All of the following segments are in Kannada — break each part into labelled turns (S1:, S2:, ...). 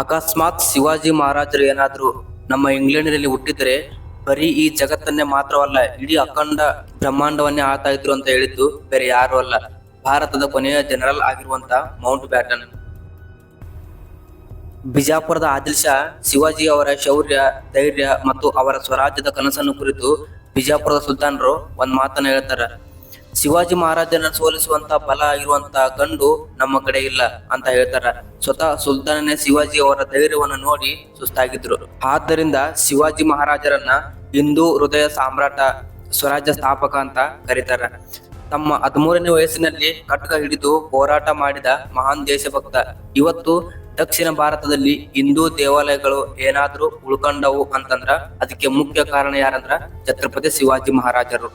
S1: ಅಕಸ್ಮಾತ್ ಶಿವಾಜಿ ಮಹಾರಾಜರು ಏನಾದ್ರು ನಮ್ಮ ಇಂಗ್ಲೆಂಡಿನಲ್ಲಿ ಹುಟ್ಟಿದ್ರೆ ಬರೀ ಈ ಜಗತ್ತನ್ನೇ ಮಾತ್ರವಲ್ಲ, ಇಡೀ ಅಖಂಡ ಬ್ರಹ್ಮಾಂಡವನ್ನೇ ಆಳ್ತಾ ಇದ್ರು ಅಂತ ಹೇಳಿದ್ದು ಬೇರೆ ಯಾರು ಅಲ್ಲ. ಭಾರತದ ಕೊನೆಯ ಜನರಲ್ ಆಗಿರುವಂತ ಮೌಂಟ್ ಬ್ಯಾಟನ್. ಬಿಜಾಪುರದ ಆದಿಲ್ ಶಾ ಶಿವಾಜಿ ಅವರ ಶೌರ್ಯ, ಧೈರ್ಯ ಮತ್ತು ಅವರ ಸ್ವರಾಜ್ಯದ ಕನಸನ್ನು ಕುರಿತು ಬಿಜಾಪುರದ ಸುಲ್ತಾನರು ಒಂದ್ ಮಾತನ್ನ ಹೇಳ್ತಾರ. ಶಿವಾಜಿ ಮಹಾರಾಜನ ಸೋಲಿಸುವಂತ ಬಲ ಇರುವಂತ ಗಂಡು ನಮ್ಮ ಕಡೆ ಇಲ್ಲ ಅಂತ ಹೇಳ್ತಾರ. ಸ್ವತಃ ಸುಲ್ತಾನನೇ ಶಿವಾಜಿ ಅವರ ಧೈರ್ಯವನ್ನು ನೋಡಿ ಸುಸ್ತಾಗಿದ್ರು. ಆದ್ದರಿಂದ ಶಿವಾಜಿ ಮಹಾರಾಜರನ್ನ ಹಿಂದೂ ಹೃದಯ ಸಾಮ್ರಾಟ ಸ್ವರಾಜ್ಯ ಸ್ಥಾಪಕ ಅಂತ ಕರೀತಾರ. ತಮ್ಮ ಹದಿಮೂರನೇ ವಯಸ್ಸಿನಲ್ಲಿ ಕಟ್ಟಕ ಹಿಡಿದು ಹೋರಾಟ ಮಾಡಿದ ಮಹಾನ್ ದೇಶಭಕ್ತ. ಇವತ್ತು ದಕ್ಷಿಣ ಭಾರತದಲ್ಲಿ ಹಿಂದೂ ದೇವಾಲಯಗಳು ಏನಾದ್ರೂ ಉಳ್ಕೊಂಡವು ಅಂತಂದ್ರ, ಅದಕ್ಕೆ ಮುಖ್ಯ ಕಾರಣ ಯಾರಂದ್ರ ಛತ್ರಪತಿ ಶಿವಾಜಿ ಮಹಾರಾಜರು.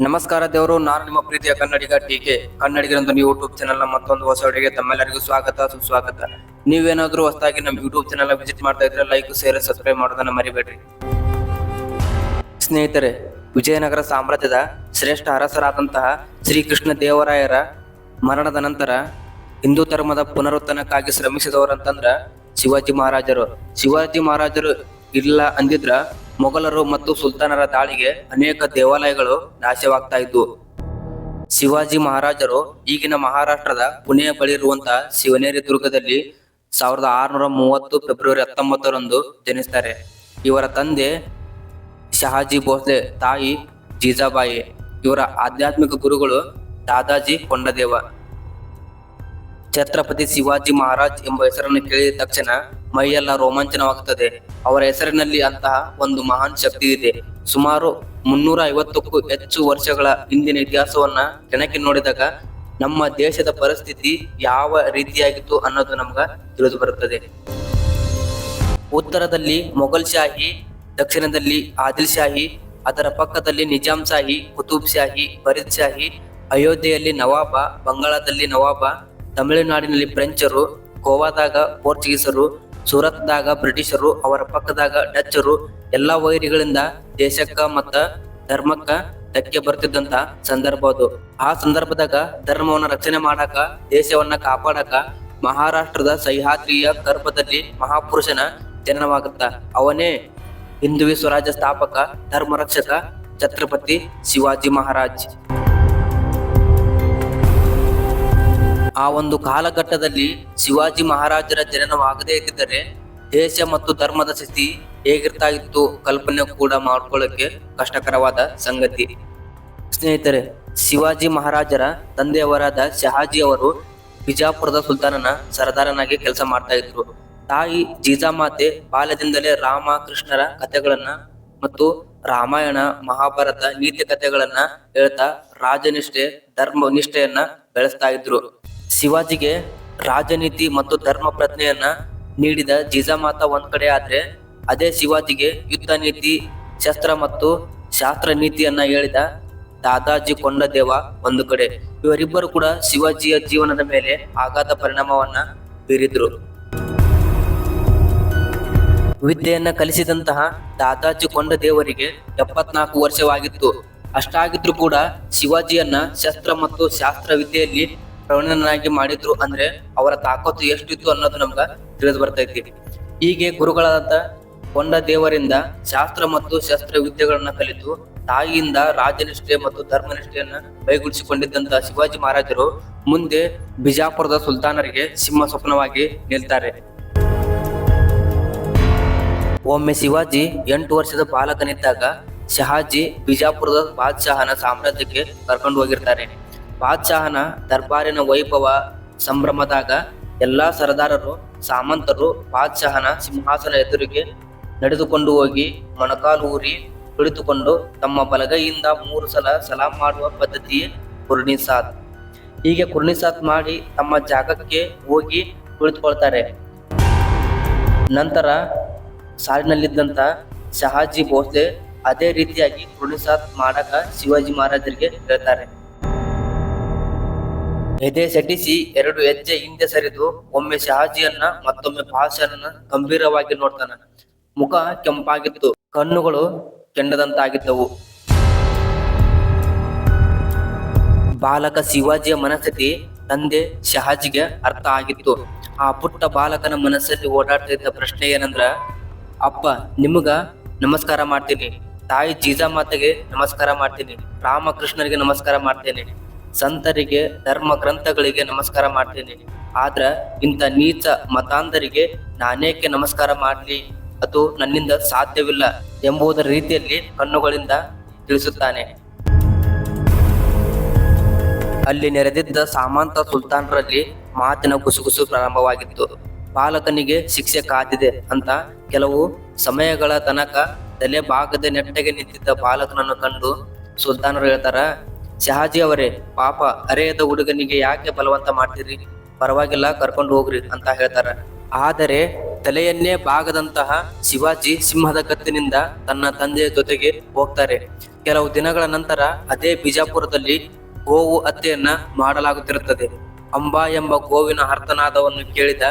S1: ನಮಸ್ಕಾರ ದೇವರು, ನಾನು ನಿಮ್ಮ ಪ್ರೀತಿಯ ಕನ್ನಡಿಗ ಟಿಕೆ ಕನ್ನಡಿಗರಂತ ನೀವು ಯೂಟ್ಯೂಬ್ ಚಾನಲ್ನ ಮತ್ತೊಂದು ಹೊಸ ವಿಡಿಯೋಗೆ ತಮ್ಮೆಲ್ಲರಿಗೂ ಸ್ವಾಗತ, ಸುಸ್ವಾಗತ. ನೀವೇನಾದ್ರೂ ಹೊಸದಾಗಿ ನಮ್ಮ ಯೂಟ್ಯೂಬ್ ಚಾನಲ್ ವಿಸಿಟ್ ಮಾಡ್ತಾ ಇದ್ರೆ ಲೈಕ್ ಶೇರ್ ಸಬ್ಸ್ಕ್ರೈಬ್ ಮಾಡೋದನ್ನ ಮರಿಬೇಡ್ರಿ. ಸ್ನೇಹಿತರೆ, ವಿಜಯನಗರ ಸಾಮ್ರಾಜ್ಯದ ಶ್ರೇಷ್ಠ ಅರಸರಾದಂತಹ ಶ್ರೀಕೃಷ್ಣ ದೇವರಾಯರ ಮರಣದ ನಂತರ ಹಿಂದೂ ಧರ್ಮದ ಪುನರುತ್ಥಾನಕ್ಕಾಗಿ ಶ್ರಮಿಸಿದವರಂತಂದ್ರ ಶಿವಾಜಿ ಮಹಾರಾಜರು. ಶಿವಾಜಿ ಮಹಾರಾಜರು ಇಲ್ಲ ಅಂದಿದ್ರ ಮೊಘಲರು ಮತ್ತು ಸುಲ್ತಾನರ ದಾಳಿಗೆ ಅನೇಕ ದೇವಾಲಯಗಳು ನಾಶವಾಗ್ತಾ ಇದ್ವು ಶಿವಾಜಿ ಮಹಾರಾಜರು ಈಗಿನ ಮಹಾರಾಷ್ಟ್ರದ ಪುಣೆಯ ಬಳಿ ಇರುವಂತಹ ಶಿವನೇರಿ ದುರ್ಗದಲ್ಲಿ ಸಾವಿರದ ಆರುನೂರ ಮೂವತ್ತು ಫೆಬ್ರವರಿ ಹತ್ತೊಂಬತ್ತರಂದು ಜನಿಸ್ತಾರೆ. ಇವರ ತಂದೆ ಶಹಾಜಿ ಭೋಸ್ಲೆ, ತಾಯಿ ಜೀಜಾಬಾಯಿ, ಇವರ ಆಧ್ಯಾತ್ಮಿಕ ಗುರುಗಳು ದಾದಾಜಿ ಕೊಂಡದೇವ. ಛತ್ರಪತಿ ಶಿವಾಜಿ ಮಹಾರಾಜ್ ಎಂಬ ಹೆಸರನ್ನು ಕೇಳಿದ ತಕ್ಷಣ ಮೈಯೆಲ್ಲ ರೋಮಾಂಚನವಾಗುತ್ತದೆ. ಅವರ ಹೆಸರಿನಲ್ಲಿ ಅಂತಹ ಒಂದು ಮಹಾನ್ ಶಕ್ತಿ ಇದೆ. ಸುಮಾರು ಮುನ್ನೂರ ಐವತ್ತಕ್ಕೂ ಹೆಚ್ಚು ವರ್ಷಗಳ ಹಿಂದಿನ ಇತಿಹಾಸವನ್ನ ಕೆಣಕಿ ನೋಡಿದಾಗ ನಮ್ಮ ದೇಶದ ಪರಿಸ್ಥಿತಿ ಯಾವ ರೀತಿಯಾಗಿತ್ತು ಅನ್ನೋದು ನಮ್ಗ ತಿಳಿದು ಬರುತ್ತದೆ. ಉತ್ತರದಲ್ಲಿ ಮೊಘಲ್ ಶಾಹಿ, ದಕ್ಷಿಣದಲ್ಲಿ ಆದಿಲ್ ಶಾಹಿ, ಅದರ ಪಕ್ಕದಲ್ಲಿ ನಿಜಾಂ ಶಾಹಿ, ಕುತುಬ್ ಶಾಹಿ, ಫರೀದ್ ಶಾಹಿ, ಅಯೋಧ್ಯೆಯಲ್ಲಿ ನವಾಬ, ಬಂಗಾಳದಲ್ಲಿ ನವಾಬ, ತಮಿಳುನಾಡಿನಲ್ಲಿ ಫ್ರೆಂಚರು, ಗೋವಾದಾಗ ಪೋರ್ಚುಗೀಸರು ಸೂರತ್ದಾಗ ಬ್ರಿಟಿಷರು, ಅವರ ಪಕ್ಕದಾಗ ಡಚ್ಚರು, ಎಲ್ಲಾ ವೈರಿಗಳಿಂದ ದೇಶಕ್ಕ ಮತ್ತ ಧರ್ಮಕ್ಕ ಧಕ್ಕೆ ಬರ್ತಿದ್ದಂತ ಸಂದರ್ಭ ಅದು. ಆ ಸಂದರ್ಭದಾಗ ಧರ್ಮವನ್ನ ರಕ್ಷಣೆ ಮಾಡಾಕ, ದೇಶವನ್ನ ಕಾಪಾಡಕ ಮಹಾರಾಷ್ಟ್ರದ ಸಹ್ಯಾದ್ರಿಯ ಗರ್ಭದಲ್ಲಿ ಮಹಾಪುರುಷನ ಜನನವಾಗುತ್ತ. ಅವನೇ ಹಿಂದುವಿ ಸ್ವರಾಜ್ಯ ಸ್ಥಾಪಕ, ಧರ್ಮರಕ್ಷಕ ಛತ್ರಪತಿ ಶಿವಾಜಿ ಮಹಾರಾಜ್. ಆ ಒಂದು ಕಾಲಘಟ್ಟದಲ್ಲಿ ಶಿವಾಜಿ ಮಹಾರಾಜರ ಜನನವಾಗದೇ ಇದ್ದಿದ್ದರೆ ದೇಶ ಮತ್ತು ಧರ್ಮದ ಸ್ಥಿತಿ ಹೇಗಿರ್ತಾ ಇತ್ತು ಕಲ್ಪನೆ ಕೂಡ ಮಾಡ್ಕೊಳ್ಳೋಕೆ ಕಷ್ಟಕರವಾದ ಸಂಗತಿ. ಸ್ನೇಹಿತರೆ, ಶಿವಾಜಿ ಮಹಾರಾಜರ ತಂದೆಯವರಾದ ಶಹಾಜಿ ಅವರು ಬಿಜಾಪುರದ ಸುಲ್ತಾನನ ಸರದಾರನಾಗಿ ಕೆಲಸ ಮಾಡ್ತಾ ಇದ್ರು. ತಾಯಿ ಜೀಜಾಮಾತೆ ಬಾಲ್ಯದಿಂದಲೇ ರಾಮ, ಕೃಷ್ಣರ ಕಥೆಗಳನ್ನ ಮತ್ತು ರಾಮಾಯಣ, ಮಹಾಭಾರತ, ನೀತಿ ಕಥೆಗಳನ್ನ ಹೇಳ್ತಾ ರಾಜನಿಷ್ಠೆ, ಧರ್ಮ ನಿಷ್ಠೆಯನ್ನ ಬೆಳೆಸ್ತಾ ಇದ್ರು. ಶಿವಾಜಿಗೆ ರಾಜನೀತಿ ಮತ್ತು ಧರ್ಮ ಪ್ರಜ್ಞೆಯನ್ನ ನೀಡಿದ ಜೀಜಾಮಾತ ಒಂದ್ ಕಡೆ ಆದ್ರೆ ಅದೇ ಶಿವಾಜಿಗೆ ಯುದ್ಧ ನೀತಿ, ಶಸ್ತ್ರ ಮತ್ತು ಶಾಸ್ತ್ರ ನೀತಿಯನ್ನ ಹೇಳಿದ ದಾದಾಜಿ ಕೊಂಡದೇವ ಒಂದು ಕಡೆ. ಇವರಿಬ್ಬರು ಕೂಡ ಶಿವಾಜಿಯ ಜೀವನದ ಮೇಲೆ ಆಘಾತ ಪರಿಣಾಮವನ್ನ ಬೀರಿದ್ರು. ವಿದ್ಯೆಯನ್ನ ಕಲಿಸಿದಂತಹ ದಾದಾಜಿ ಕೊಂಡದೇವರಿಗೆ ಎಪ್ಪತ್ನಾಲ್ಕು ವರ್ಷವಾಗಿತ್ತು. ಅಷ್ಟಾಗಿದ್ರು ಕೂಡ ಶಿವಾಜಿಯನ್ನ ಶಸ್ತ್ರ ಮತ್ತು ಶಾಸ್ತ್ರ ವಿದ್ಯೆಯಲ್ಲಿ ಪ್ರವೀಣನಾಗಿ ಮಾಡಿದ್ರು ಅಂದ್ರೆ ಅವರ ತಾಕತ್ತು ಎಷ್ಟಿತ್ತು ಅನ್ನೋದು ನಮ್ಗ ತಿಳಿದು ಬರ್ತೈತಿ. ಹೀಗೆ ಗುರುಗಳಾದ ಕೊಂಡ ದೇವರಿಂದ ಶಾಸ್ತ್ರ ಮತ್ತು ಶಸ್ತ್ರ ವಿದ್ಯೆಗಳನ್ನ ಕಲಿತು ತಾಯಿಯಿಂದ ರಾಜನಿಷ್ಠೆ ಮತ್ತು ಧರ್ಮನಿಷ್ಠೆಯನ್ನ ಕೈಗೂಡಿಸಿಕೊಂಡಿದ್ದಂತ ಶಿವಾಜಿ ಮಹಾರಾಜರು ಮುಂದೆ ಬಿಜಾಪುರದ ಸುಲ್ತಾನರಿಗೆ ಸಿಂಹ ಸ್ವಪ್ನವಾಗಿ ನಿಲ್ತಾರೆ. ಒಮ್ಮೆ ಶಿವಾಜಿ ಎಂಟು ವರ್ಷದ ಬಾಲಕನಿದ್ದಾಗ ಶಹಾಜಿ ಬಿಜಾಪುರದ ಬಾದ್ಶಾಹನ ಸಾಮ್ರಾಜ್ಯಕ್ಕೆ ಕರ್ಕೊಂಡು ಹೋಗಿರ್ತಾರೆ. ಬಾದ್ಶಾಹನ ದರ್ಬಾರಿನ ವೈಭವ ಸಂಭ್ರಮದಾಗ ಎಲ್ಲಾ ಸರದಾರರು, ಸಾಮಂತರು ಬಾದ್ಶಾಹನ ಸಿಂಹಾಸನ ಎದುರಿಗೆ ನಡೆದುಕೊಂಡು ಹೋಗಿ ಮೊಣಕಾಲು ಊರಿ ಕುಳಿತುಕೊಂಡು ತಮ್ಮ ಬಲಗೈಯಿಂದ ಮೂರು ಸಲ ಸಲಾಂ ಮಾಡುವ ಪದ್ಧತಿಯೇ ಕುರ್ನಿಸಾದ್ ಹೀಗೆ ಕುರ್ಣಿಸಾತ್ ಮಾಡಿ ತಮ್ಮ ಜಾಗಕ್ಕೆ ಹೋಗಿ ಕುಳಿತುಕೊಳ್ತಾರೆ. ನಂತರ ಸಾಲಿನಲ್ಲಿದ್ದಂಥ ಶಹಾಜಿ ಭೋಸ್ಲೆ ಅದೇ ರೀತಿಯಾಗಿ ಕುರ್ಣಿಸಾತ್ ಮಾಡಕ ಶಿವಾಜಿ ಮಹಾರಾಜರಿಗೆ ಹೇಳ್ತಾರೆ. ಎದೆ ಸೆಟಿಸಿ ಎರಡು ಹೆಜ್ಜೆ ಹಿಂದೆ ಸರಿದು ಒಮ್ಮೆ ಶಹಾಜಿಯನ್ನ ಮತ್ತೊಮ್ಮೆ ಪಾಶನನ್ನ ಗಂಭೀರವಾಗಿ ನೋಡ್ತಾನ. ಮುಖ ಕೆಂಪಾಗಿತ್ತು, ಕಣ್ಣುಗಳು ಕೆಂಡದಂತಾಗಿದ್ದವು. ಬಾಲಕ ಶಿವಾಜಿಯ ಮನಸ್ಥಿತಿ ತಂದೆ ಶಹಾಜಿಗೆ ಅರ್ಥ ಆಗಿತ್ತು. ಆ ಪುಟ್ಟ ಬಾಲಕನ ಮನಸ್ಸಲ್ಲಿ ಓಡಾಡ್ತಿದ್ದ ಪ್ರಶ್ನೆ ಏನಂದ್ರ, ಅಪ್ಪ, ನಿಮಗ ನಮಸ್ಕಾರ ಮಾಡ್ತೀನಿ. ತಾಯಿ ಜೀಜಾ ಮಾತೆಗೆ ನಮಸ್ಕಾರ ಮಾಡ್ತೀನಿ. ರಾಮಕೃಷ್ಣರಿಗೆ ನಮಸ್ಕಾರ ಮಾಡ್ತೇನೆ. ಸಂತರಿಗೆ ಧರ್ಮ ಗ್ರಂಥಗಳಿಗೆ ನಮಸ್ಕಾರ ಮಾಡ್ತೇನೆ. ಆದ್ರ ಇಂಥ ನೀಚ ಮತಾಂಧರಿಗೆ ನಾನೇಕೆ ನಮಸ್ಕಾರ ಮಾಡಲಿ? ಅದು ನನ್ನಿಂದ ಸಾಧ್ಯವಿಲ್ಲ ಎಂಬುದರ ರೀತಿಯಲ್ಲಿ ಕಣ್ಣುಗಳಿಂದ ತಿಳಿಸುತ್ತಾನೆ. ಅಲ್ಲಿ ನೆರೆದಿದ್ದ ಸಾಮಂತ ಸುಲ್ತಾನರಲ್ಲಿ ಮಾತಿನ ಗುಸುಗುಸು ಪ್ರಾರಂಭವಾಗಿತ್ತು. ಬಾಲಕನಿಗೆ ಶಿಕ್ಷೆ ಕಾದಿದೆ ಅಂತ ಕೆಲವು ಸಮಯಗಳ ತನಕ ತಲೆ ಭಾಗದ ನೆಟ್ಟಗೆ ನಿಂತಿದ್ದ ಬಾಲಕನನ್ನು ಕಂಡು ಸುಲ್ತಾನರು ಹೇಳ್ತಾರ ಶಹಾಜಿ ಅವರೇ, ಪಾಪ ಅರೆಯದ ಹುಡುಗನಿಗೆ ಯಾಕೆ ಬಲವಂತ ಮಾಡ್ತೀರಿ? ಪರವಾಗಿಲ್ಲ, ಕರ್ಕೊಂಡು ಹೋಗ್ರಿ ಅಂತ ಹೇಳ್ತಾರ. ಆದರೆ ತಲೆಯನ್ನೇ ಬಾಗದಂತಹ ಶಿವಾಜಿ ಸಿಂಹದ ಕತ್ತಿನಿಂದ ತನ್ನ ತಂದೆಯ ಜೊತೆಗೆ ಹೋಗ್ತಾರೆ. ಕೆಲವು ದಿನಗಳ ನಂತರ ಅದೇ ಬಿಜಾಪುರದಲ್ಲಿ ಗೋವು ಹತ್ಯೆಯನ್ನ ಮಾಡಲಾಗುತ್ತಿರುತ್ತದೆ. ಅಂಬಾ ಎಂಬ ಗೋವಿನ ಹರ್ತನಾದವನ್ನು ಕೇಳಿದ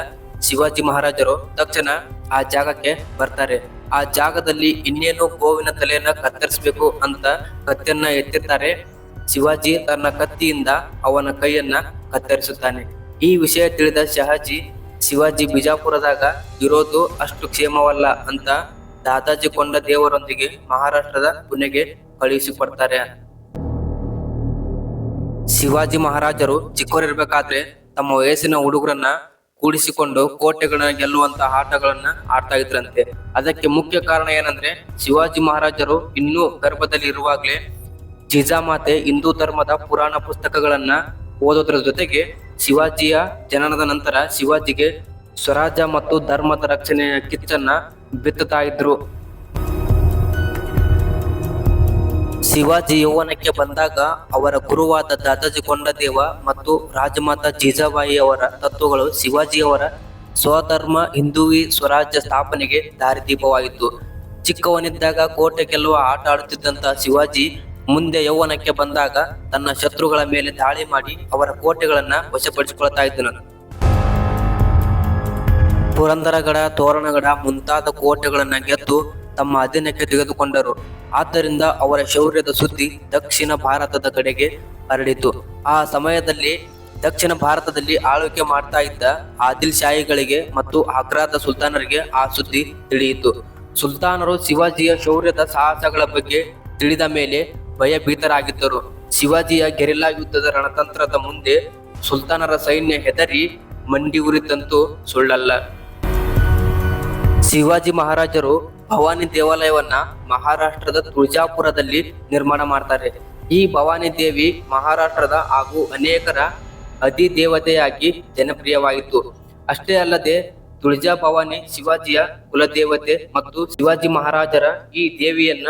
S1: ಶಿವಾಜಿ ಮಹಾರಾಜರು ತಕ್ಷಣ ಆ ಜಾಗಕ್ಕೆ ಬರ್ತಾರೆ. ಆ ಜಾಗದಲ್ಲಿ ಇನ್ನೇನು ಗೋವಿನ ತಲೆಯನ್ನ ಕತ್ತರಿಸಬೇಕು ಅಂತ ಕತ್ತಿಯನ್ನ ಎತ್ತಿರ್ತಾರೆ. ಶಿವಾಜಿ ತನ್ನ ಕತ್ತಿಯಿಂದ ಅವನ ಕೈಯನ್ನ ಕತ್ತರಿಸುತ್ತಾನೆ. ಈ ವಿಷಯ ತಿಳಿದ ಶಹಾಜಿ, ಶಿವಾಜಿ ಬಿಜಾಪುರದಾಗ ಇರೋದು ಅಷ್ಟು ಕ್ಷೇಮವಲ್ಲ ಅಂತ ದಾದಾಜಿ ಕೊಂಡ ದೇವರೊಂದಿಗೆ ಮಹಾರಾಷ್ಟ್ರದ ಪುಣೆಗೆ ಕಳುಹಿಸಿಕೊಡ್ತಾರೆ. ಶಿವಾಜಿ ಮಹಾರಾಜರು ಚಿಕ್ಕವರಿರ್ಬೇಕಾದ್ರೆ ತಮ್ಮ ವಯಸ್ಸಿನ ಹುಡುಗರನ್ನ ಕೂಡಿಸಿಕೊಂಡು ಕೋಟೆಗಳನ್ನ ಗೆಲ್ಲುವಂತ ಆಟಗಳನ್ನ ಆಡ್ತಾ ಇದ್ರಂತೆ. ಅದಕ್ಕೆ ಮುಖ್ಯ ಕಾರಣ ಏನಂದ್ರೆ ಶಿವಾಜಿ ಮಹಾರಾಜರು ಇನ್ನೂ ಗರ್ಭದಲ್ಲಿ ಇರುವಾಗ್ಲೇ ಜಿಜಾಮಾತೆ ಹಿಂದೂ ಧರ್ಮದ ಪುರಾಣ ಪುಸ್ತಕಗಳನ್ನ ಓದೋದ್ರ ಜೊತೆಗೆ ಶಿವಾಜಿಯ ಜನನದ ನಂತರ ಶಿವಾಜಿಗೆ ಸ್ವರಾಜ್ಯ ಮತ್ತು ಧರ್ಮದ ರಕ್ಷಣೆಯ ಕಿಚ್ಚನ್ನ ಬಿತ್ತುತ್ತಾ ಇದ್ರು. ಶಿವಾಜಿ ಯೌವನಕ್ಕೆ ಬಂದಾಗ ಅವರ ಗುರುವಾದ ದಾದಾಜಿ ಕೊಂಡದೇವ ಮತ್ತು ರಾಜಮಾತ ಜೀಜಾಬಾಯಿ ಅವರ ತತ್ವಗಳು ಶಿವಾಜಿಯವರ ಸ್ವಧರ್ಮ ಹಿಂದೂವಿ ಸ್ವರಾಜ್ಯ ಸ್ಥಾಪನೆಗೆ ದಾರಿದೀಪವಾಯಿತು ಚಿಕ್ಕವನಿದ್ದಾಗ ಕೋಟೆ ಗೆಲ್ಲುವ ಆಟ ಆಡುತ್ತಿದ್ದಂತಹ ಶಿವಾಜಿ ಮುಂದೆ ಯೌವನಕ್ಕೆ ಬಂದಾಗ ತನ್ನ ಶತ್ರುಗಳ ಮೇಲೆ ದಾಳಿ ಮಾಡಿ ಅವರ ಕೋಟೆಗಳನ್ನ ವಶಪಡಿಸಿಕೊಳ್ತಾ ಇದ್ದನು. ಪುರಂದರಗಡ, ತೋರಣಗಡ ಮುಂತಾದ ಕೋಟೆಗಳನ್ನ ಗೆದ್ದು ತಮ್ಮ ಅಧೀನಕ್ಕೆ ತೆಗೆದುಕೊಂಡರು. ಆದ್ದರಿಂದ ಅವರ ಶೌರ್ಯದ ಸುದ್ದಿ ದಕ್ಷಿಣ ಭಾರತದ ಕಡೆಗೆ ಹರಡಿತು. ಆ ಸಮಯದಲ್ಲಿ ದಕ್ಷಿಣ ಭಾರತದಲ್ಲಿ ಆಳ್ವಿಕೆ ಮಾಡ್ತಾ ಇದ್ದ ಆದಿಲ್ ಶಾಹಿಗಳಿಗೆ ಮತ್ತು ಆಗ್ರಾದ ಸುಲ್ತಾನರಿಗೆ ಆ ಸುದ್ದಿ ತಿಳಿಯಿತು. ಸುಲ್ತಾನರು ಶಿವಾಜಿಯ ಶೌರ್ಯದ ಸಾಹಸಗಳ ಬಗ್ಗೆ ತಿಳಿದ ಮೇಲೆ ಭಯಭೀತರಾಗಿದ್ದರು. ಶಿವಾಜಿಯ ಗೆರಿಲ್ಲಾ ಯುದ್ಧದ ರಣತಂತ್ರದ ಮುಂದೆ ಸುಲ್ತಾನರ ಸೈನ್ಯ ಹೆದರಿ ಮಂಡಿ ಉರಿತಂತೂ ಸುಳ್ಳಲ್ಲ. ಶಿವಾಜಿ ಮಹಾರಾಜರು ಭವಾನಿ ದೇವಾಲಯವನ್ನ ಮಹಾರಾಷ್ಟ್ರದ ತುಳಜಾಪುರದಲ್ಲಿ ನಿರ್ಮಾಣ ಮಾಡ್ತಾರೆ. ಈ ಭವಾನಿ ದೇವಿ ಮಹಾರಾಷ್ಟ್ರದ ಹಾಗೂ ಅನೇಕರ ಅಧಿದೇವತೆಯಾಗಿ ಜನಪ್ರಿಯವಾಯಿತು ಅಷ್ಟೇ ಅಲ್ಲದೆ ತುಳಜಾ ಭವಾನಿ ಶಿವಾಜಿಯ ಕುಲದೇವತೆ ಮತ್ತು ಶಿವಾಜಿ ಮಹಾರಾಜರ ಈ ದೇವಿಯನ್ನ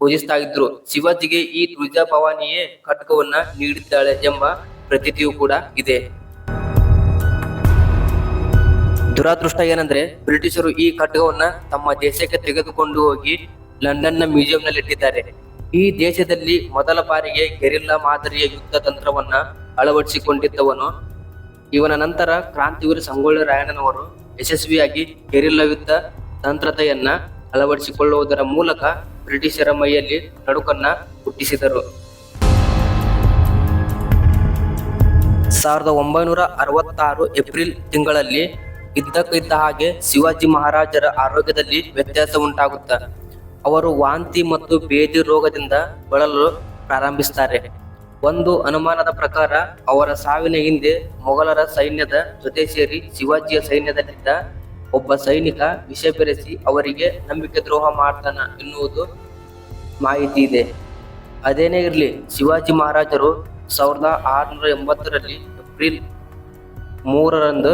S1: ಪೂಜಿಸ್ತಾ ಇದ್ರು ಶಿವಾಜಿಗೆ ಈ ತುಳಜಾ ಭವಾನಿಯೇ ಕಟಕವನ್ನ ನೀಡಿದ್ದಾಳೆ ಎಂಬ ಪ್ರತೀತಿಯೂ ಕೂಡ ಇದೆ. ದುರಾದೃಷ್ಟ ಏನಂದ್ರೆ ಬ್ರಿಟಿಷರು ಈ ಖಡ್ಗವನ್ನ ತಮ್ಮ ದೇಶಕ್ಕೆ ತೆಗೆದುಕೊಂಡು ಹೋಗಿ ಲಂಡನ್ನ ಮ್ಯೂಸಿಯಂನಲ್ಲಿ ಇಟ್ಟಿದ್ದಾರೆ ಈ ದೇಶದಲ್ಲಿ ಮೊದಲ ಬಾರಿಗೆ ಗೆರಿಲ್ಲಾ ಮಾದರಿಯ ಯುದ್ಧ ತಂತ್ರವನ್ನ ಅಳವಡಿಸಿಕೊಂಡಿದ್ದವನು. ಇವನ ನಂತರ ಕ್ರಾಂತಿವೀರ ಸಂಗೊಳ್ಳಿ ರಾಯಣ್ಣನವರು ಯಶಸ್ವಿಯಾಗಿ ಗೆರಿಲ್ಲಾ ಯುದ್ಧ ತಂತ್ರತೆಯನ್ನ ಅಳವಡಿಸಿಕೊಳ್ಳುವುದರ ಮೂಲಕ ಬ್ರಿಟಿಷರ ಮೈಯಲ್ಲಿ ನಡುಕನ್ನ ಹುಟ್ಟಿಸಿದರು. ಸಾವಿರದ ಒಂಬೈನೂರ ಅರವತ್ತಾರು ಏಪ್ರಿಲ್ ತಿಂಗಳಲ್ಲಿ ಇದ್ದಕ್ಕಿದ್ದ ಹಾಗೆ ಶಿವಾಜಿ ಮಹಾರಾಜರ ಆರೋಗ್ಯದಲ್ಲಿ ವ್ಯತ್ಯಾಸ ಉಂಟಾಗುತ್ತ, ಅವರು ವಾಂತಿ ಮತ್ತು ಬೇದಿ ರೋಗದಿಂದ ಬಳಲಲು ಪ್ರಾರಂಭಿಸ್ತಾರೆ. ಒಂದು ಅನುಮಾನದ ಪ್ರಕಾರ ಅವರ ಸಾವಿನ ಹಿಂದೆ ಮೊಘಲರ ಸೈನ್ಯದ ಜೊತೆ ಸೇರಿ ಶಿವಾಜಿಯ ಸೈನ್ಯದಲ್ಲಿದ್ದ ಒಬ್ಬ ಸೈನಿಕ ವಿಷ ಬೆರೆಸಿ ಅವರಿಗೆ ನಂಬಿಕೆ ದ್ರೋಹ ಮಾಡ್ತಾನ ಎನ್ನುವುದು ಮಾಹಿತಿ ಇದೆ. ಅದೇನೇ ಇರಲಿ, ಶಿವಾಜಿ ಮಹಾರಾಜರು ಸಾವಿರದ ಆರುನೂರ ಎಂಬತ್ತರಲ್ಲಿ ಏಪ್ರಿಲ್ ಮೂರರಂದು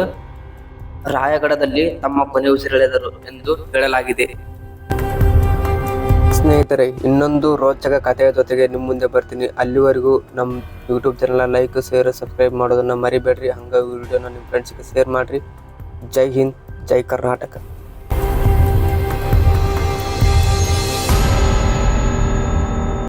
S1: ರಾಯಗಢದಲ್ಲಿ ತಮ್ಮ ಕೊನೆ ಉಸಿರೆಳೆದರು ಎಂದು ಹೇಳಲಾಗಿದೆ.
S2: ಸ್ನೇಹಿತರೆ, ಇನ್ನೊಂದು ರೋಚಕ ಕಥೆಯ ಜೊತೆಗೆ ನಿಮ್ಮ ಮುಂದೆ ಬರ್ತೀನಿ. ಅಲ್ಲಿವರೆಗೂ ನಮ್ಮ YouTube channel like share subscribe ಮಾಡೋದನ್ನ ಮರಿಬೇಡ್ರಿ. ಹಂಗೆ ವಿಡಿಯೋನ ನಿಮ್ಮ ಫ್ರೆಂಡ್ಸ್ಗೆ ಶೇರ್ ಮಾಡಿರಿ. ಜೈ ಹಿಂದ್. ಜೈ ಕರ್ನಾಟಕ.